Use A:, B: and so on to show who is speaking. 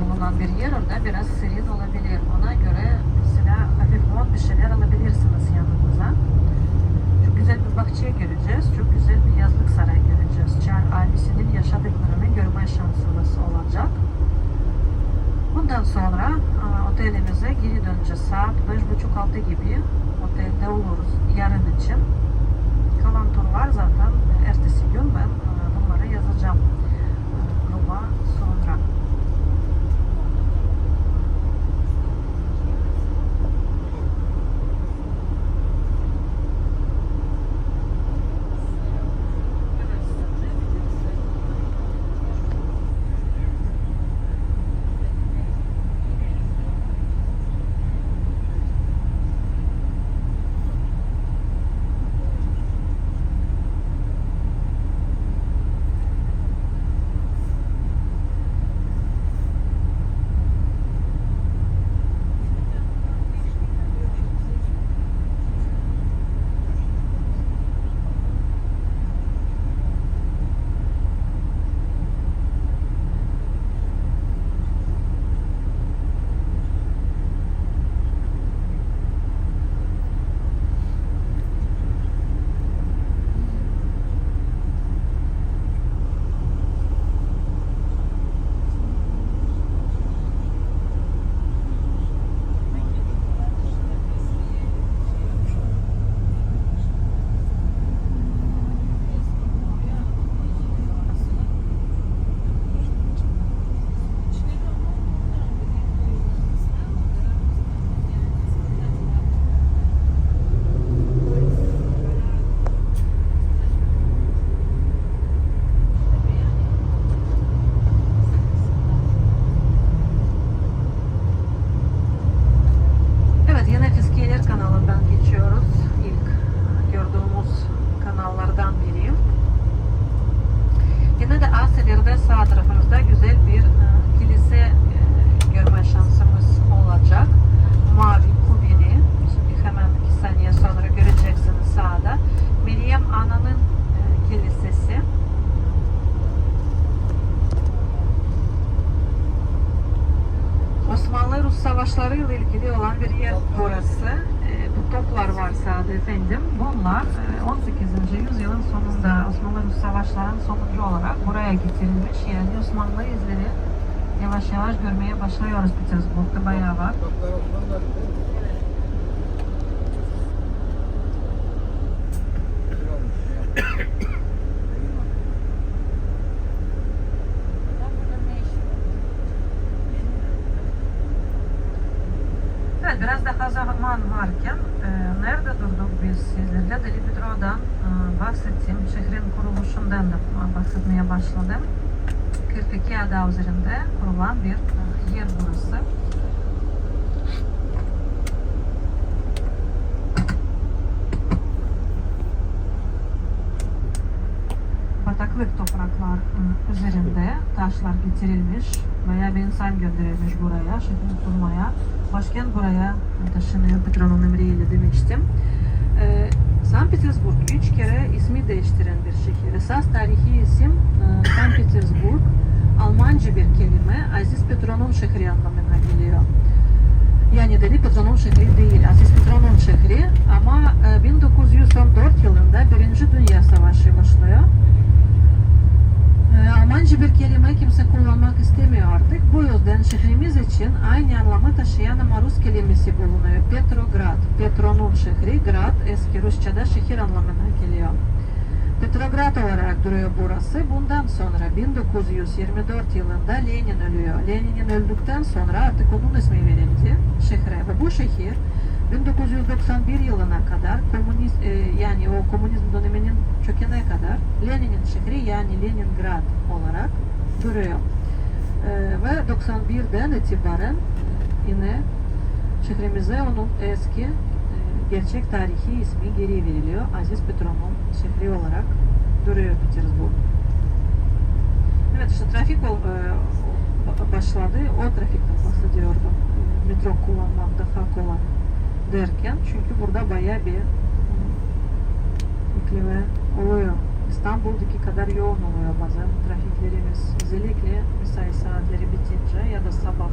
A: bulunan bir yer orada biraz serin olabilir. Ona göre mesela hafif mont bir şeyler alabilirsiniz yanınıza. Çok güzel bir bahçe göreceğiz. Çok güzel bir yazlık saray göreceğiz. Çar ailesinin yaşadıklarını görme şansımız olacak. Bundan sonra e, otelimize geri döneceğiz. Saat 5.30-6 gibi otelde oluruz yarın için. Kalan turlar zaten ertesi gün ben e, bunları yazacağım kanalından geçiyoruz. İlk gördüğümüz kanallardan biri. Yine de Asya'da sağ tarafımızda güzel bir Osmanlı-Rus savaşları ile ilgili olan bir yer burası. E, bu toplar var sağda efendim. Bunlar e, 18. yüzyılın sonunda Osmanlı-Rus savaşlarının sonucu olarak buraya getirilmiş. Yani Osmanlı izleri yavaş yavaş görmeye başlıyoruz Petersburg'da bayağı var. Biraz daha zaman varken e, nerede durduk biz sizlerle Deli Petro'dan e, bahsettim. Şehrin kuruluşundan da bahsetmeye başladım. 42 ada üzerinde kurulan bir e, yer burası. Üzerinde taşlar getirilmiş veya bir insan gönderilmiş buraya, şehri kurmaya. Başkent buraya taşınıyor Petron'un emriyle demiştim. Ee, St. Petersburg üç kere ismi değiştiren bir şehir. Esas tarihi isim e, St. Petersburg. Almanca bir kelime Aziz Petron'un şehri anlamına geliyor. Yani Deli Petron'un şehri değil, Aziz Petron'un şehri ama e, 1914 yılında Birinci Dünya Savaşı başlıyor. Ee, Almanca bir kelime kimse kullanmak istemiyor artık. Bu yüzden şehrimiz için aynı anlamı taşıyan ama Rus kelimesi bulunuyor. Petrograd. Petronun şehri, grad eski Rusça'da şehir anlamına geliyor. Petrograd olarak duruyor burası. Bundan sonra 1924 yılında Lenin ölüyor. Lenin öldükten sonra artık onun ismi verildi şehre ve bu şehir 1991 yılına kadar komünist e, yani o komünizm döneminin çökene kadar Lenin'in şehri yani Leningrad olarak duruyor. E, ve 91'den itibaren yine şehrimize onun eski e, gerçek tarihi ismi geri veriliyor. Aziz Petron'un şehri olarak duruyor Petersburg. Evet işte trafik e, başladı. O trafikten bahsediyordum. E, Metro kullanmak daha kolay derken çünkü burada bayağı bir yükleme oluyor. İstanbul'daki kadar yoğun oluyor bazen trafiklerimiz. Özellikle mesai saatleri bitince ya da sabah.